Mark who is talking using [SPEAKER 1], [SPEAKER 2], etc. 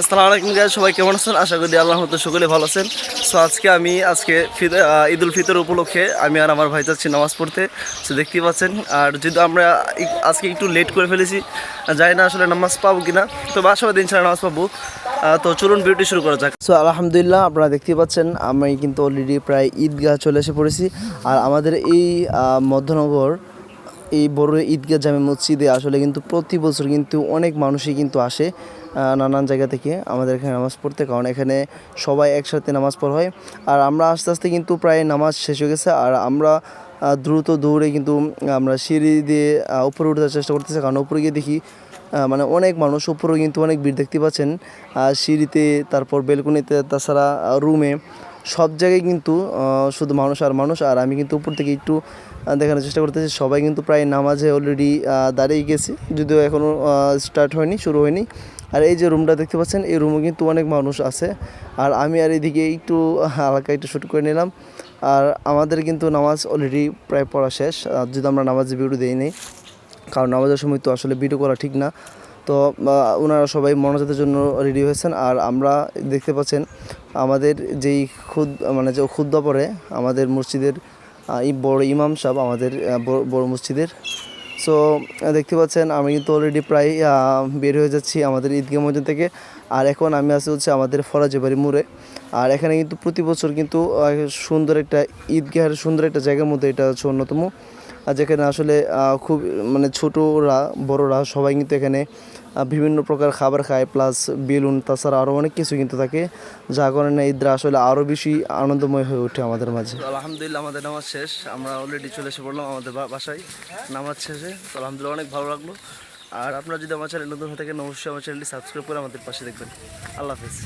[SPEAKER 1] আসসালামু আলাইকুম গাইজ সবাই কেমন আছেন? আশা করি আল্লাহ মতো সকলে ভালো আছেন। সো আজকে আমি আজকে ফিদ- আহ, ঈদ উল ফিতর উপলক্ষে আমি আর আমার ভাই যাচ্ছি নামাজ পড়তে। সো দেখতেই পাচ্ছেন আর যদি আমরা আজকে একটু লেট করে ফেলেছি যাই না আসলে নামাজ পাবো কিনা তো বাসা দিন ছাড়া নামাজ পাবো। তো চলুন ভিডিওটি শুরু করা যাক। সো আলহামদুলিল্লাহ আপনারা দেখতেই পাচ্ছেন আমি কিন্তু অলরেডি প্রায় ঈদগাহ চলে এসে পড়েছি। আর আমাদের এই মধ্যনগর এই বড় ঈদগাহ জামে মসজিদে আসলে কিন্তু প্রতি বছর কিন্তু অনেক মানুষই কিন্তু আসে নানান জায়গা থেকে আমাদের এখানে নামাজ পড়তে। কারণ এখানে সবাই একসাথে নামাজ পড়া হয়। আর আমরা আস্তে আস্তে কিন্তু প্রায় নামাজ শেষ হয়ে গেছে। আর আমরা দ্রুত দৌড়ে কিন্তু আমরা সিঁড়ি দিয়ে উপরে উঠতে চেষ্টা করতেছি। কারণ উপরে গিয়ে দেখি মানে অনেক মানুষ উপরেও কিন্তু অনেক ভিড় দেখতে পাচ্ছেন। সিঁড়িতে, তারপর বেলকনিতে, তাছাড়া রুমে সব জায়গায় কিন্তু শুধু মানুষ আর মানুষ, আর আমি কিন্তু উপর থেকে একটু দেখানোর চেষ্টা করতেছি। সবাই কিন্তু প্রায় নামাজে অলরেডি দাঁড়িয়ে গেছে, যদিও এখনও স্টার্ট হয়নি, শুরু হয়নি। আর এই যে রুমটা দেখতে পাচ্ছেন, এই রুমে কিন্তু অনেক মানুষ আছে। আর আমি আর এদিকে একটু হালকা একটু শ্যুট করে নিলাম। আর আমাদের কিন্তু নামাজ অলরেডি প্রায় পড়া শেষ। যদি আমরা নামাজে ভিডিও দিই নেই, কারণ নামাজের সময় তো আসলে ভিডিও করা ঠিক না। তো ওনারা সবাই মনোজাতের জন্য রেডি হয়েছেন। আর আমরা দেখতে পাচ্ছেন, আমাদের যেই খুদ মানে যে খুদ্া পরে আমাদের মসজিদের বড় ইমাম সাহেব আমাদের বড়- মসজিদের। সো দেখতে পাচ্ছেন, আমি কিন্তু অলরেডি প্রায় বের হয়ে যাচ্ছি আমাদের ঈদগাহ মসজিদ থেকে। আর এখন আমি আছি হচ্ছে আমাদের ফরাজিবাড়ি মোড়ে। আর এখানে কিন্তু প্রতি বছর কিন্তু সুন্দর একটা ঈদগাহের সুন্দর একটা জায়গার মধ্যে এটা হচ্ছে অন্যতম। যেখানে আসলে খুব মানে ছোটরা, বড়রা সবাই কিন্তু এখানে বিভিন্ন প্রকার খাবার খায় প্লাস বেলুন, তাছাড়া আরও অনেক কিছু কিন্তু থাকে যা কারণে ঈদরা আসলে আরও বেশি আনন্দময় হয়ে ওঠে আমাদের মাঝে। আলহামদুলিল্লাহ আমাদের নামাজ শেষ, আমরা অলরেডি চলে এসে পড়লাম আমাদের বাসায়, নামাজ শেষে, তো আলহামদুলিল্লাহ অনেক ভালো লাগল। আর আপনারা যদি আমার চ্যানেল নতুন হয়ে থাকেন, অবশ্যই আমার চ্যানেলটি সাবস্ক্রাইব করে আমাদের পাশে দেখবেন। আল্লাহ হাফিজ।